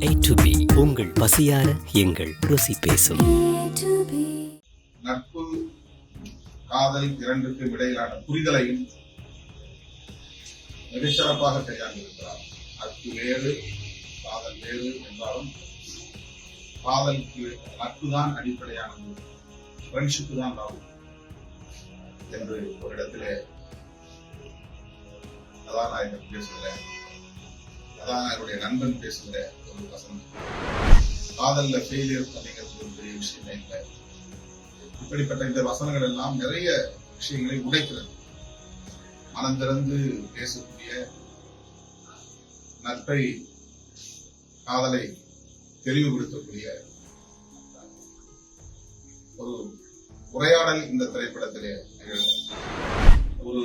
A உங்கள் பசியார எங்கள் ருசி பேசும். நட்பு காதல் இரண்டுக்கும் இடையிலான புரிதலையும் மிகச்சிறப்பாக கையாண்டிருக்கிறார் நட்பு வேறு காதல் வேறு என்றாலும் காதலுக்கு நட்பு தான் அடிப்படையானது. ஃப்ரெண்ட்ஷிப்பு தான் லவ் என்று ஒரு இடத்திலே கதாநாயகன் அதான் என்னுடைய நண்பன் பேசுகிற ஒரு வசனம். காதல்ல ஃபெயிலியர் அப்படிங்கிறது ஒரு பெரிய விஷயமே இல்லை. இப்படிப்பட்ட இந்த வசனங்கள் எல்லாம் நிறைய விஷயங்களை உடைக்கிறது. மனம் திறந்து பேசக்கூடிய நட்பை காதலை தெளிவுபடுத்தக்கூடிய ஒரு உரையாடல் இந்த திரைப்படத்திலே ஒரு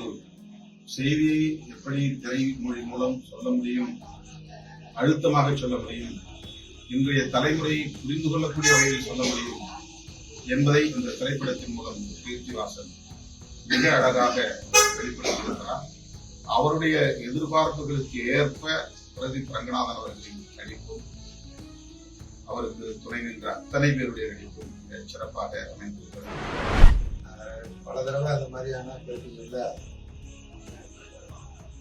செய்தியை எப்படி திரைமொழி மூலம் சொல்ல முடியும்? அழுத்தமாக சொல்ல முடியும். இன்றைய தலைமுறை புரிந்து கொள்ளக்கூடிய வகையில் சொல்ல முடியும். என்பதை இந்த திரைப்படத்தின் மூலம் கீர்த்திவாசன் மிக அழகாக வெளிப்படுத்தியிருக்கிறார். அவருடைய எதிர்பார்ப்புகளுக்கு ஏற்ப பிரதீப் ரங்கநாதன் அவர்களின் நடிப்பும் அவருக்கு துணை நின்ற அத்தனை பேருடைய நடிப்பும் மிக சிறப்பாக அமைந்திருக்கிறது. பல தடவை அந்த மாதிரியான பேட்டிகள்ல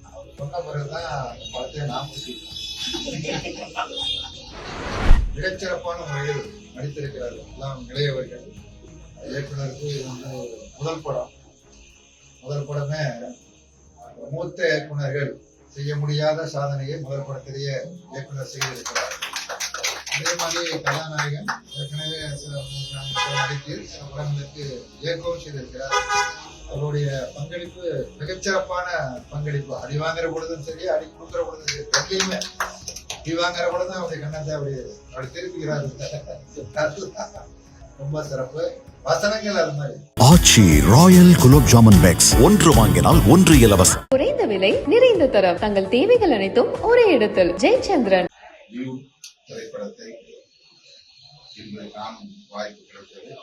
அவர் சொன்ன பிறகுதான் படத்தை நான் முடிச்சிருக்கேன் மிகச்சிறப்பான முறையில் நடித்திருக்கிறார்கள். எல்லாம் இளையவர்கள். இயக்குனருக்கு இது வந்து முதல் படம். முதல் படமே மூத்த இயக்குனர்கள் செய்ய முடியாத சாதனையை முதல் படத்திலேயே இயக்குனர் செய்திருக்கிறார். அதே மாதிரி கதாநாயகன் ஏற்கனவே சில படங்கள் நடித்து சில படங்களுக்கு இயக்கவும் செய்திருக்கிறார். அவருடைய பங்களிப்பு மிகச்சிறப்பான பங்களிப்பு. அடி வாங்குற பொழுதும் சரி அடி கொடுக்குற பொழுதும் சரி ரெண்டுலையுமே அடி வாங்குற பொழுதும் அவருடைய கண்ணத்தை அப்படி அப்படி திருப்பிக்கிறாரு. ரொம்ப சிறப்பு. வசனங்கள் அது மாதிரி. Aachi royal gulab jamun packs. ஒன்று வாங்கினால் ஒன்று இலவசம். குறைந்த விலை நிறைந்த தரம். தங்கள் தேவைகள் அனைத்தும் ஒரே இடத்தில். ஜெயச்சந்திரன். திரைப்படத்தை இன்று வாய்ப்பு கிடைத்தது.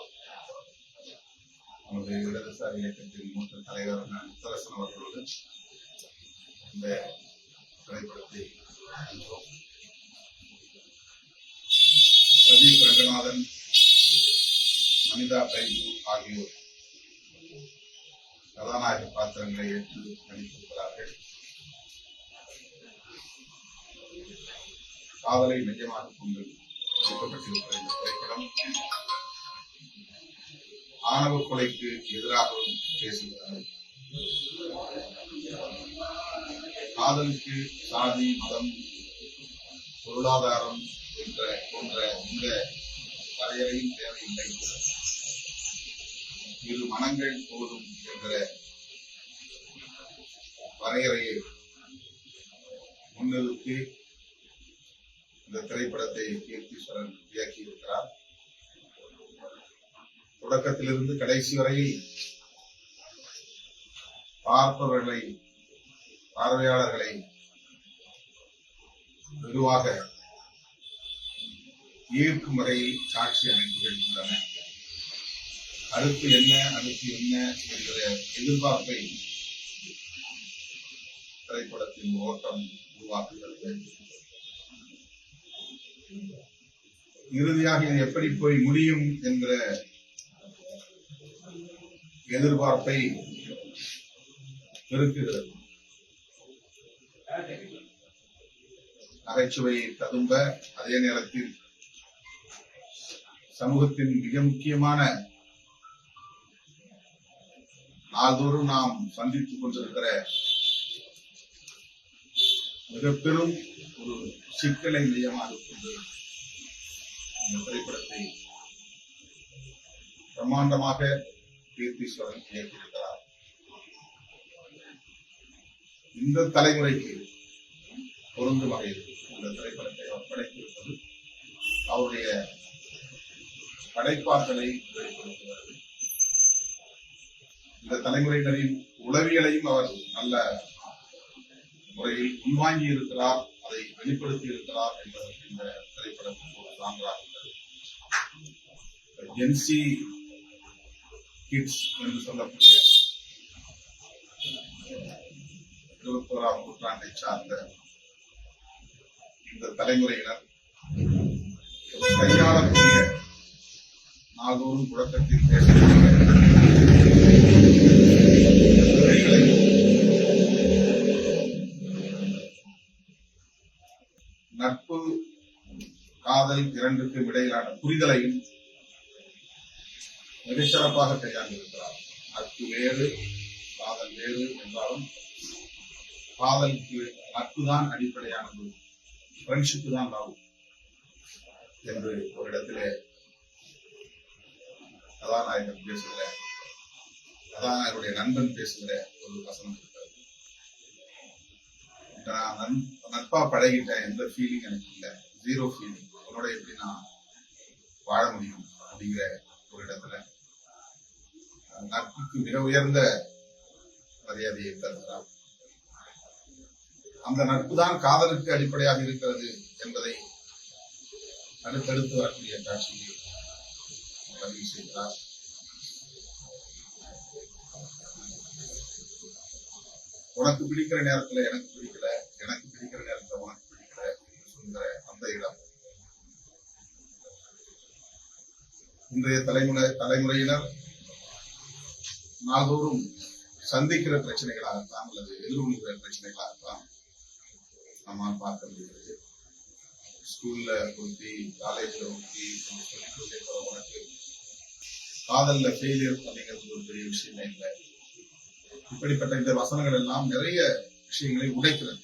நமது இடதுசாரி இயக்கத்தின் மூத்த தலைவர் முத்தரசன் அவர்களோடு இந்த திரைப்படத்தை கண்டோம். பிரதீப் ரங்கநாதன் அனிதா கைது ஆகியோர் கதாநாயக பாத்திரங்களை ஏற்று நடித்திருக்கிறார்கள் காதலை மையமாக கொண்டு எடுக்கப்பட்டிருக்கிற இந்த திரைப்படம் ஆணவ கொலைக்கு எதிராகவும் பேசுகிறது காதலுக்கு சாதி மதம் பொருளாதாரம் என்ற போன்ற இந்த வரையறையும் தேவையில்லை. இரு மனங்கள் போதும் என்ற வரையறையை முன்னிறுத்தி இந்த திரைப்படத்தை கீர்த்தீஸ்வரன் இயக்கியிருக்கிறார். தொடக்கத்திலிருந்து கடைசி வரை பார்ப்பவர்களை பார்வையாளர்களை மெதுவாக ஈர்க்கும் வரையில் சாட்சி அமைப்புகள் உள்ளன அடுத்து என்ன அடுத்து என்ன என்கிற எதிர்பார்ப்பை திரைப்படத்தின் ஓட்டம் உருவாக்குகிறது. இறுதியாக இது எப்படி போய் முடியும் என்கிற எதிர்பார்ப்பை பெருக்குகிறது. நகைச்சுவையை ததும்ப அதே நேரத்தில் சமூகத்தின் மிக முக்கியமான நாள்தோறும் நாம் சந்தித்துக் கொண்டிருக்கிற மிக பெரும் ஒரு சிக்கலை மையமாக கொண்டு இந்த திரைப்படத்தை பிரம்மாண்டமாக கீர்த்தீஸ்வரன் இயக்கியிருக்கிறார். இந்த தலைமுறைக்கு பொருந்தும் வகையில் இந்த திரைப்படத்தை அவர் படைத்திருப்பது அவருடைய படைப்பாற்றலை வெளிப்படுத்துகிறது. இந்த தலைமுறையினரின் உளவியலையும் அவர் நல்ல முறையில் உள்வாங்கி இருக்கிறார் அதை வெளிப்படுத்தி இருக்கிறார் என்பதற்கு இந்த திரைப்படம் ஒரு சான்றாக உள்ளது. என்சி கிட்ஸ் என்று சொல்லக்கூடிய இருபத்தோராம் நூற்றாண்டை சார்ந்த இந்த தலைமுறையினர் கையாளக்கூடிய நாள்தோறும் புழக்கத்தில் பேசக்கூடிய நட்பு காதல் இரண்டுக்கும் இடையிலான புரிதலையும் மிகச்சிறப்பாக கையாண்டிருக்கிறார். நட்பு வேறு காதல் வேறு என்றாலும் காதலுக்கு நட்பு தான் அடிப்படையானது. ஃப்ரெண்ட்ஷிப்பு தான் லவ் என்று ஒரு இடத்திலே கதாநாயகன் பேசுகிற என்னுடைய நண்பன் பேசுகிற ஒரு வசனம் இருக்கிறது. நான் நட்பா பழகிட்டேன் எந்த ஃபீலிங் எனக்கு இல்லை. ஜீரோ ஃபீலிங் உன்னோட எப்படி நான் வாழ முடியும் அப்படிங்கிற ஒரு இடத்துல நட்புக்கு மிக உயர்ந்த மரியாதையை தருகிறார். அந்த நட்பு தான் காதலுக்கு அடிப்படையாக இருக்கிறது என்பதை அடுத்தடுத்து வரக்கூடிய காட்சியில் பதிவு செய்கிறார் உனக்கு பிடிக்கிற நேரத்துல எனக்கு பிடிக்கல எனக்கு பிடிக்கிற நேரத்துல உனக்கு பிடிக்கல சொல்கிற அந்த இடம் இன்றைய தலைமுறை தலைமுறையினர் நாள்தோறும் சந்திக்கிற பிரச்சனைகளாகத்தான் அல்லது எதிர்கொள்கிற பிரச்சனைகளாகத்தான் நம்மால் பார்க்க முடிகிறது. ஸ்கூல்ல ஒருத்தி காலேஜ்ல ஒருத்தி சொல்லிக் கொண்டே போற உனக்கு காதல்ல ஃபெயிலியர் அப்படிங்கிறது ஒரு பெரிய விஷயமே இல்லை. இப்படிப்பட்ட இந்த வசனங்கள் எல்லாம் நிறைய விஷயங்களை உடைக்கிறது.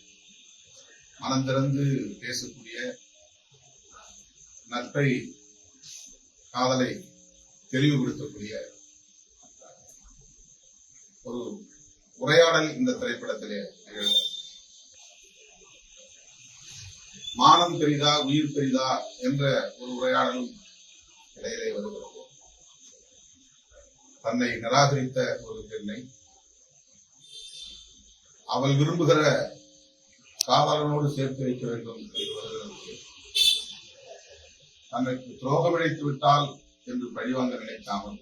மனம் திறந்து பேசக்கூடிய நட்பை காதலை தெளிவுபடுத்தக்கூடிய ஒரு உரையாடல் இந்த திரைப்படத்திலே நிகழ்கிறது. மானம் பெரிதா உயிர் பெரிதா என்ற ஒரு உரையாடலும் இடையிலே வருகிறது. தன்னை நிராகரித்த ஒரு பெண்ணை அவள் விரும்புகிற காதலனோடு சேர்த்து வைக்க வேண்டும் என்று வருகிறது. தனக்கு துரோகம் இழைத்து விட்டால் என்று பழிவாங்க நினைக்காமல்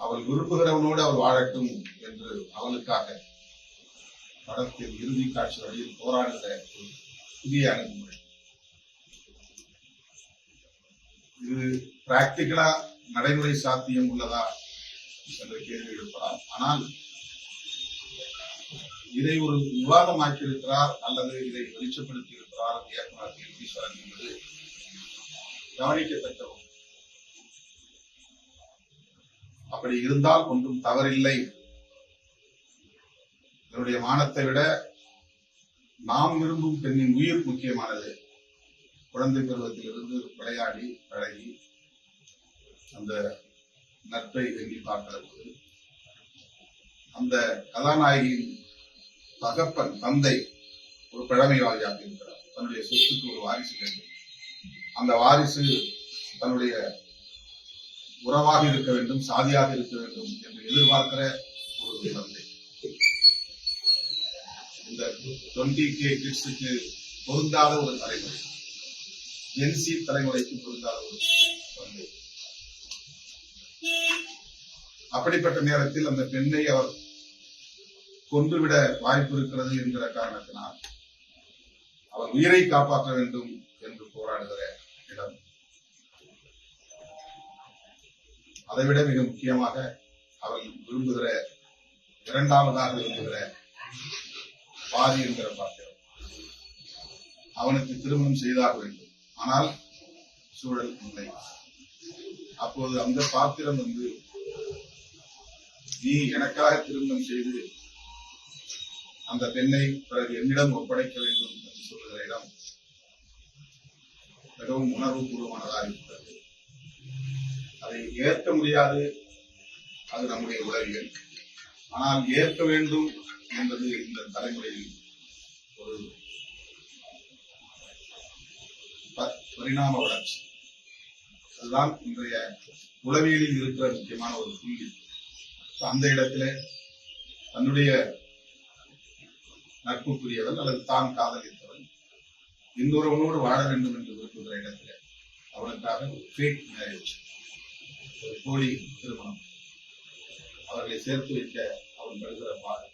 அவள் விரும்புகிறவனோடு அவள் வாழட்டும் என்று அவளுக்காக படத்தில் இறுதி காட்சி வழியில் போராடுகிற ஒரு புதிய அணுகுமுறை. இது பிராக்டிக்கலா நடைமுறை சாத்தியம் உள்ளதா என்ற கேள்வி எழுப்பலாம். ஆனால் இதை ஒரு விவாதமாக்கியிருக்கிறார் அல்லது இதை வெளிச்சப்படுத்தி இருக்கிறார் இயக்குனர் ஈஸ்வரன் என்பது கவனிக்கத்தக்க அப்படி இருந்தால் ஒன்றும் தவறில்லை. என்னுடைய மானத்தை விட நாம் விரும்பும் பெண்ணின் உயிர் முக்கியமானது. குழந்தை பருவத்திலிருந்து விளையாடி பழகி அந்த நட்பை எண்ணி பார்க்கிற போது அந்த கதாநாயகியின் தகப்பன் தந்தை ஒரு பழமைவாதியாக இருக்கிறார். தன்னுடைய சொத்துக்கு ஒரு வாரிசு வேண்டும். அந்த வாரிசு தன்னுடைய உறவாக இருக்க வேண்டும் சாதியாக இருக்க வேண்டும் என்று எதிர்பார்க்கிற ஒரு தந்தை. இந்த டுவெண்ட்டி கே கிட்ஸுக்கு பொருந்தாத ஒரு தலைமுறை. ஜென்சி தலைமுறைக்கு பொருந்தாத ஒரு தந்தை. அப்படிப்பட்ட நேரத்தில் அந்த பெண்ணை அவர் கொன்றுவிட வாய்ப்பு இருக்கிறது என்கிற காரணத்தினால் அவர் உயிரை காப்பாற்ற வேண்டும் என்று போராடுகிற இடம். அதைவிட மிக முக்கியமாக அவள் விரும்புகிற இரண்டாவதாக விரும்புகிற பாதி என்கிற பாத்திரம். அவனுக்கு திருமணம் செய்தாக வேண்டும். ஆனால் சூழல் இல்லை. அப்போது அந்த பாத்திரம் வந்து நீ எனக்காக திருமணம் செய்து அந்த பெண்ணை பிறகு என்னிடம் ஒப்படைக்க வேண்டும் என்று சொல்லுகிற இடம் மிகவும் உணர்வுபூர்வமானதாக இருக்கிறது. அதை ஏற்க முடியாது. அது நம்முடைய உளவியல். ஆனால் ஏற்க வேண்டும் என்பது இந்த தலைமுறையில் ஒரு பரிணாம வளர்ச்சி. அதுதான் இன்றைய உளவியலில் இருக்கிற முக்கியமான ஒரு புள்ளி. அந்த இடத்துல தன்னுடைய நட்புக்குரியவன் அல்லது தான் காதலித்தவன் இன்னொருவனோடு வாழ வேண்டும் என்று விரும்புகிற இடத்துல அவனுக்காக ஃபேக் மேரேஜ் ஒரு போலி திருமணம் அவர்களை சேர்த்து வைக்க அவன் படுகிற பாடு.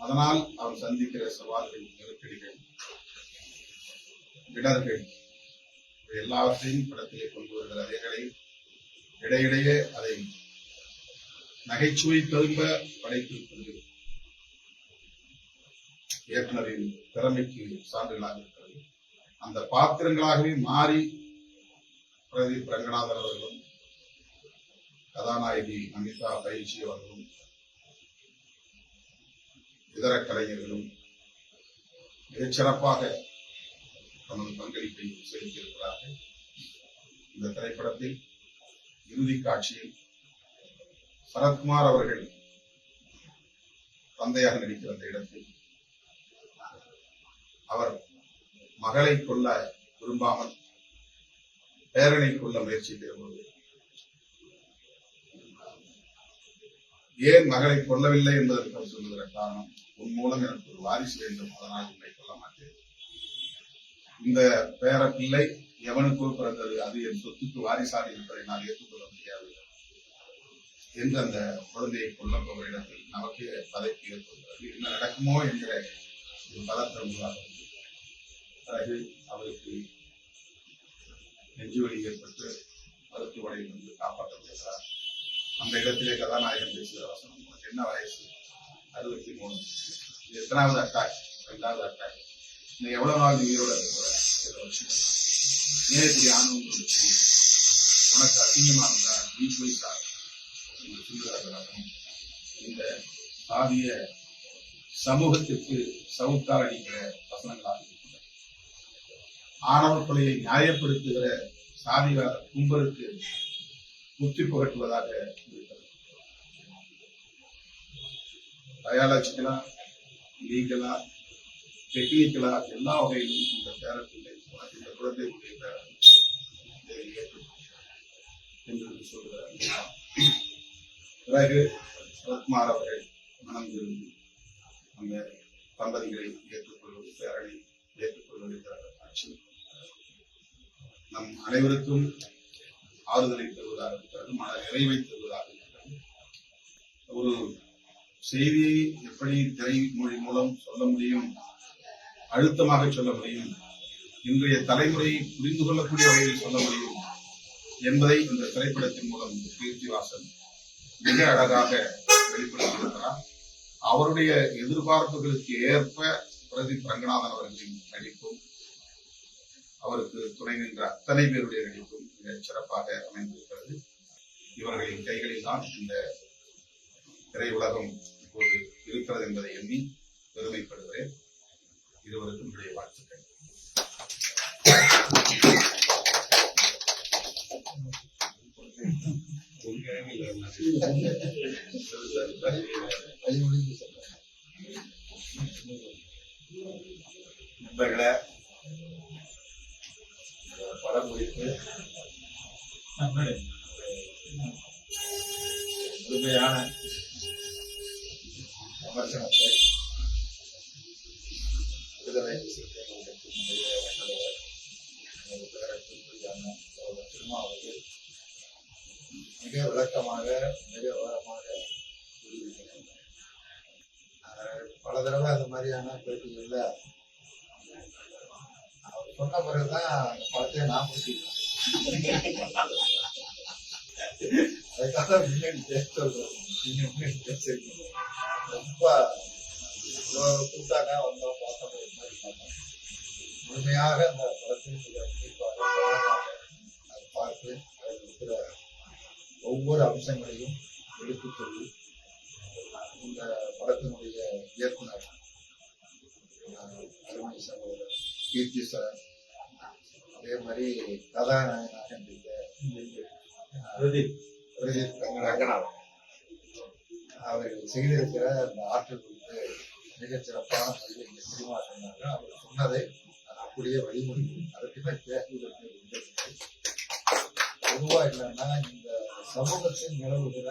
அதனால் அவன் சந்திக்கிற சவால்கள் நெருக்கடிகள் இடர்கள் எல்லாவற்றையும் படத்திலே கொண்டு வருகிற அதைகளை இடையிடையே அதை நகைச்சுவை திரும்ப படைத்திருப்பது இயக்குனரின் திறமைக்கு சான்றுகளாக இருக்கிறது. அந்த பாத்திரங்களாகவே மாறி பிரதீப் ரங்கநாதன் அவர்களும் கதாநாயகி அமிதா பயிற்சி அவர்களும் இதர கலைஞர்களும் மிகச் சிறப்பாக தமது பங்களிப்பை செலுத்தியிருக்கிறார்கள். இந்த திரைப்படத்தில் இறுதி காட்சியில் சரத்குமார் அவர்கள் தந்தையாக நடிக்கிற அந்த இடத்தில் அவர் மகளை கொல்ல விரும்பாமல் பேரனை கொல்ல முயற்சிக்கிற போது ஏன் மகளை கொல்லவில்லை என்பதற்கு அவர் சொல்லுகிற காரணம் உன் மூலம் எனக்கு ஒரு வாரிசு வேண்டும் அதனால் உன்னை கொல்ல மாட்டேன். இந்த பேர பிள்ளை எவனுக்குள் பிறந்தது அது என் சொத்துக்கு வாரிசாக இருப்பதை நான் ஏற்றுக்கொள்ள முடியாது. என்று அந்த குழந்தையை கொல்லப்பவரிடத்தில் நமக்கு பதவி ஏற்படுகிறது என்ன நடக்குமோ என்கிற ஒரு பதற்றம் உருவாகிறது. பிறகு அவருக்கு நெஞ்சுவலி ஏற்பட்டு மருத்துவமனையில் வந்து காப்பாற்றப்படுகிறார் அந்த இடத்திலே கதாநாயகன் பேசுகிற வசனம் என்ன வயசு? அறுபத்தி மூணு எத்தனாவது அட்டாக்? ரெண்டாவது அட்டாக். இந்த எவ்வளவு நாள் உயிரோட இருக்கிற? சில வருஷம் நேரத்தில் இப்படி உனக்கு அசிங்கமா இருந்தா நீ போய் சார் இந்த சாதிய சமூகத்திற்கு சவுத்தால் அடிக்கிற வசனங்களாக இருக்கின்றன. ஆணவ கொலையை நியாயப்படுத்துகிற சாதிவாத கும்பலுக்கு புத்தி புகட்டுவதாக இருக்கிறது. பயாலஜிக்கலா லீகலா டெக்னிக்கலா எல்லா வகையிலும் இந்த பேரப்பிள்ளை இந்த குழந்தை உடைய என்று சொல்கிறார். பிறகு சரத்குமார் அவர்கள் மனம் திரும்பி அந்த தம்பதிகளை ஏற்றுக்கொள்வது பேரணி ஏற்றுக்கொள்வது காட்சி நம் அனைவருக்கும் ஆறுதலை தருவதாக இருக்கிறது மன நிறைவை தருவதாக இருக்கிறது. ஒரு செய்தியை எப்படி திரைமொழி மூலம் சொல்ல முடியும் அழுத்தமாக சொல்ல முடியும் இன்றைய தலைமுறை புரிந்து கொள்ளக்கூடிய வகையில் சொல்ல முடியும் என்பதை இந்த திரைப்படத்தின் மூலம் கீர்த்திவாசன் மிக அழகாக வெளிப்படுத்தியிருக்கிறார். அவருடைய எதிர்பார்ப்புகளுக்கு ஏற்ப பிரதீப் ரங்கநாதன் அவர்களின் நடிப்பும் அவருக்கு துணை நின்ற அத்தனை பேருடைய நடிப்பும் மிக சிறப்பாக அமைந்திருக்கிறது. இவர்களின் கைகளில் தான் இந்த திரையுலகம் இப்போது இருக்கிறது என்பதை எண்ணி பெருமைப்படுகிறேன். இருவருக்கும் என்னுடைய வாழ்த்துக்கள். நண்பர்களே படம் குறித்து முழுமையான விமர்சனத்தை விடுதலை தலைவர் மிக விளக்கமாக மிக விவரமாக பல தடவை அந்த மாதிரியான பேட்டிகள்ல அவர் சொன்ன பிறகுதான் அந்த படத்தை நான் பிடிச்சிருக்கேன் அதுக்காக முன்னாடி பேச சொல்றேன் நீங்க முன்னாடி பேசுறீங்க ரொம்ப கூட்டாக வந்தோம் பார்த்தோம் ஒரு மாதிரி பார்த்தோம். முழுமையாக அந்த படத்தின் மிக அதை பார்த்து அதில் இருக்கிற ஒவ்வொரு அம்சங்களையும் எடுத்துச் சொல்லி இந்த படத்தினுடைய இயக்குனர் அருமை சகோதரர் கீர்த்தி சார் அதே மாதிரி கதாநாயகனாக ஆஹ், பிரதீப். ரங்கநாதன். அவர்கள் செய்திருக்கிற அந்த ஆற்றல் குறித்து மிகச் சிறப்பான முறையில் இங்கே சினிமா சொன்னாங்க அவர் சொன்னதை அப்படியே வழிமொழி அதற்கு பேசுவதற்கு விரும்பவில்லை. பொதுவா என்னன்னா இந்த சமூகத்தில் நிலவுகிற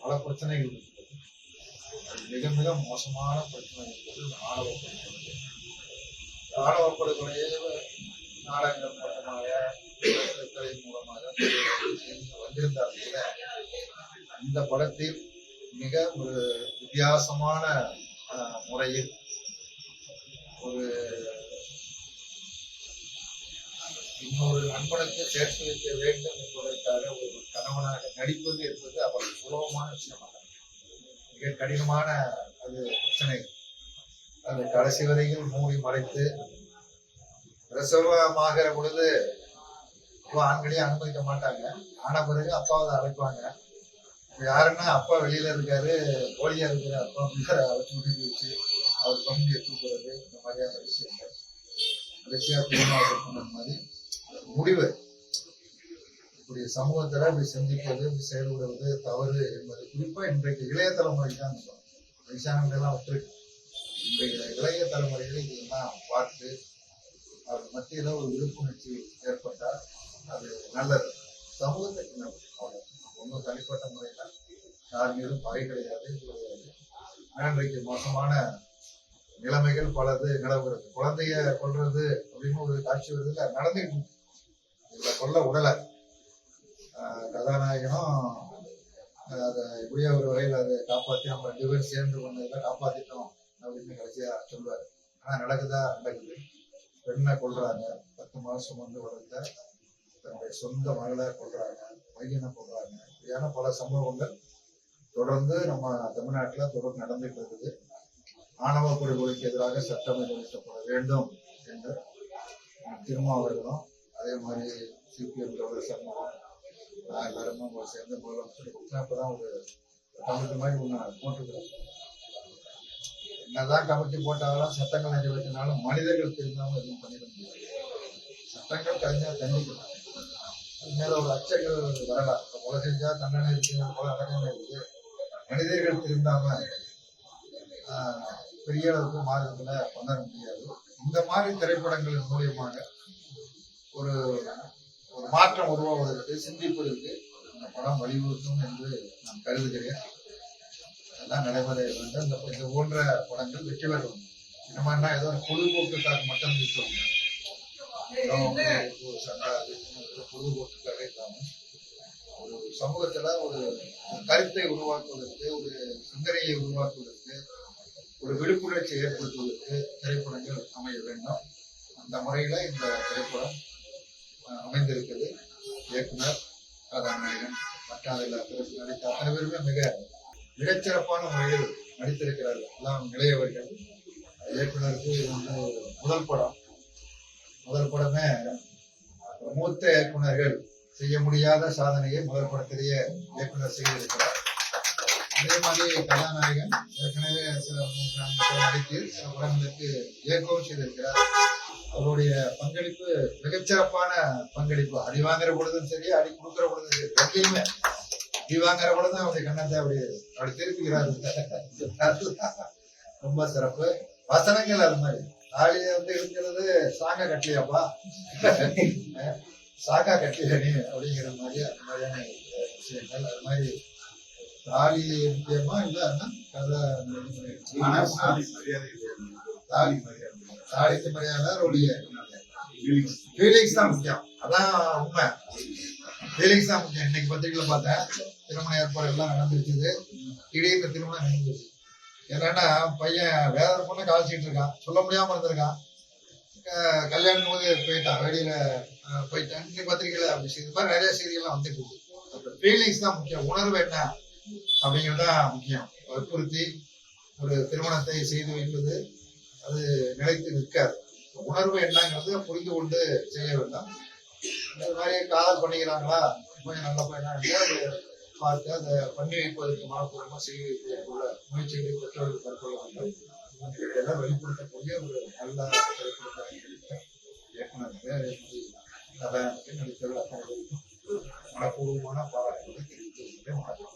பல பிரச்சனைகள் இருக்கிறது அது மிக மிக மோசமான பிரச்சனை என்பது ஆணவ படுகொலை ஆணவ படுகொலையை நாடகங்கள் மூலமாக திரை மூலமாக வந்திருந்தால் கூட இந்த படத்தில் மிக ஒரு வித்தியாசமான முறையில் ஒரு இன்னொரு நண்பனுக்கு சேர்த்து வைக்க வேண்டும் என்பதற்காக ஒரு கணவனாக நடிப்பது என்பது அவ்வளவு சுலபமான விஷயம். மிக கடினமான அது பிரச்சனை. அது கடைசி வரையில் மூடி மறைத்து பிரசவமாகிற பொழுது இப்போ ஆண்களையும் அனுமதிக்க மாட்டாங்க. ஆன பிறகு அப்பாவை அழைப்பாங்க. யாருன்னா அப்பா வெளியில இருக்காரு கோழியா இருக்கிற அப்பா பிள்ளை முடிஞ்சு வச்சு அவர் பங்குயை தூக்குறது இந்த மாதிரியான விஷயங்கள். கடைசியா திருமணம் பண்ண மாதிரி முடிவு. இப்படி சமூகத்துல இப்படி சிந்திப்பது இப்படி செயல்படுவது தவறு என்பது குறிப்பா இன்றைக்கு இளைய தலைமுறைக்கு தான் சொல்றேன். வயசானவங்க விட்டுருக்கு இன்றைய இளைய தலைமுறைகளை இதெல்லாம் பார்த்து அவர் மத்தியில ஒரு விழிப்புணர்ச்சி ஏற்பட்டால் அது நல்லது. சமூகத்துக்கு நல்லது. ஒன்றும் தனிப்பட்ட முறையில யார் மீதும் பகை கிடையாது. ஆனால் இன்றைக்கு மோசமான நிலைமைகள் பலது நிலவுகிறது. குழந்தைய கொள்றது அப்படின்னு ஒரு காட்சி வருதுல நடந்துகிட்டு இருக்கு. இதுல கொல்ல உடலை கதாநாயகனும் அதை எப்படியோ ஒரு வகையில் அதை காப்பாற்றி நம்ம ரெண்டு பேரும் சேர்ந்து கொண்டதில் காப்பாற்றிட்டோம் அப்படின்னு கடைசியாக சொல்லுவார் ஆனால் நடக்குதா? நடக்குது. பெண்ணை கொள்றாங்க பத்து மாதம் வந்து வளர்த்த தன்னுடைய சொந்த மகளை கொள்றாங்க பையனை கொள்றாங்க இப்படியான பல சம்பவங்கள் தொடர்ந்து நம்ம தமிழ்நாட்டில் தொடர்ந்து நடந்துட்டு இருக்குது. ஆணவ படுகொலைக்கு எதிராக சட்டம் நிறைவேற்றப்பட வேண்டும் என்று திருமாவர்களும் அதே மாதிரி சிபிஎம் தொடர் சண்முகம் எல்லாருமே உங்களை சேர்ந்து முதலமைச்சர் கொடுத்தேன் அப்பதான் ஒரு கமிட்டி மாதிரி ஒன்று போட்டுக்கிறோம். என்னதான் கமிட்டி போட்டாலும் சட்டங்கள் நிறைவேற்றினாலும் மனிதர்கள் தெரிஞ்சாலும் எதுவும் பண்ணிட முடியாது. சட்டங்கள் கலைஞர் தண்டிக்கலாம் மேல ஒரு அச்சங்கள் வரலாம். இப்ப கொலை செஞ்சா தண்டனை இருக்கு போல அடக்கமே இருக்கு மனிதர்கள் திருந்தாம பெரிய அளவுக்கு மாறுதல பண்ண முடியாது. இந்த மாதிரி திரைப்படங்களின் மூலியமாக ஒரு ஒரு மாற்றம் உருவாவதற்கு சிந்திப்பதற்கு இந்த படம் வழிவகுக்கும் என்று நான் கருதுகிறேன். அதெல்லாம் நடைபெற வேண்டும் இந்த இந்த போன்ற படங்கள் வெற்றி பெற வேண்டும் இந்த மாதிரினா ஏதோ பொழுதுபோக்குக்காக மட்டும் நிற்கும். பொழுதுபோக்குக்காக இல்லாமல் ஒரு சமூகத்துல ஒரு கருத்தை உருவாக்குவதற்கு ஒரு சிந்தனையை உருவாக்குவதற்கு ஒரு விழிப்புணர்ச்சி ஏற்படுத்துவதற்கு திரைப்படங்கள் அமைய வேண்டும். அந்த முறையில இந்த திரைப்படம் அமைந்திருக்கிறது. இயக்குனர் கதாநாயகன் மற்ற அதில் நடித்த அத்தனை பேருமே மிக மிகச்சிறப்பான முறையில் நடித்திருக்கிறார்கள் எல்லாம் இளையவர்கள். இயக்குனருக்கு இது வந்து முதல் படம். முதல் படமே மூத்த இயக்குனர்கள் செய்ய முடியாத சாதனையை முதல் படத்திலேயே இயக்குனர் செய்திருக்கிறார். அதே மாதிரி கதாநாயகன் ஏற்கனவே சில நடித்து சில படங்களுக்கு இயக்கவும் செய்திருக்கிறார். அவருடைய பங்களிப்பு மிகச்சிறப்பான பங்களிப்பு. அடி வாங்குற பொழுதும் சரி அடி கொடுக்குற பொழுதும் சரி ரெண்டையுமே அடி வாங்குற பொழுதும் அவருடைய கண்ணத்தை அப்படி அப்படி திருப்பிக்கிறாரு. ரொம்ப சிறப்பு. வசனங்கள் அது மாதிரி. தாலியை வந்து இருக்கிறது சாங்க கட்டலையாப்பா? சாக்கா கட்டலையா நீ அப்படிங்கிற மாதிரி அந்த மாதிரியான விஷயங்கள். அது மாதிரி தாலி முக்கியமா இல்ல கதை. தாலி மரியாதை தாலிக்கு மரியாதை அவருடைய ஃபீலிங்ஸ் தான் முக்கியம். அதான் உண்மை. ஃபீலிங்ஸ் தான் முக்கியம். இன்னைக்கு பத்திரிகையில பார்த்தேன். திருமண ஏற்பாடு எல்லாம் நடந்துருக்குது. திடீர்னு திருமணம் நடந்துருச்சு என்னன்னா பையன் வேற ஒரு பொண்ணை காய்ச்சிட்டு இருக்கான். சொல்ல முடியாம இருந்திருக்கான். கல்யாணம் போது போயிட்டான். வெளியில போயிட்டான். இன்னைக்கு பத்திரிகையில அப்படி செய்தி இது மாதிரி நிறைய செய்திகள்லாம் வந்துட்டு ஃபீலிங்ஸ் தான் முக்கியம். உணர்வு என்ன? அப்படிங்கிறது தான் முக்கியம். வற்புறுத்தி ஒரு திருமணத்தை செய்து வைப்பது அது நிலைத்து நிற்காது. உணர்வு என்னங்கிறது புரிந்து கொண்டு செய்ய வேண்டாம். இந்த மாதிரி காதல் பண்ணிக்கிறாங்களா? கொஞ்சம் நல்ல பையனா அது பார்த்து அதை பண்ணி வைப்பதற்கு மனப்பூர்வமாக செய்ய வைப்பதற்குள்ள முயற்சிகளை பெற்றோர்கள் மேற்கொள்ள வேண்டும். இதெல்லாம் வெளிப்படுத்தக்கூடிய ஒரு நல்ல திரைப்படமாக இருக்கிற இயக்குனர் பேர் மனப்பூர்வமான பாராட்டுகளை தெரிவித்து கொள்கிறேன்.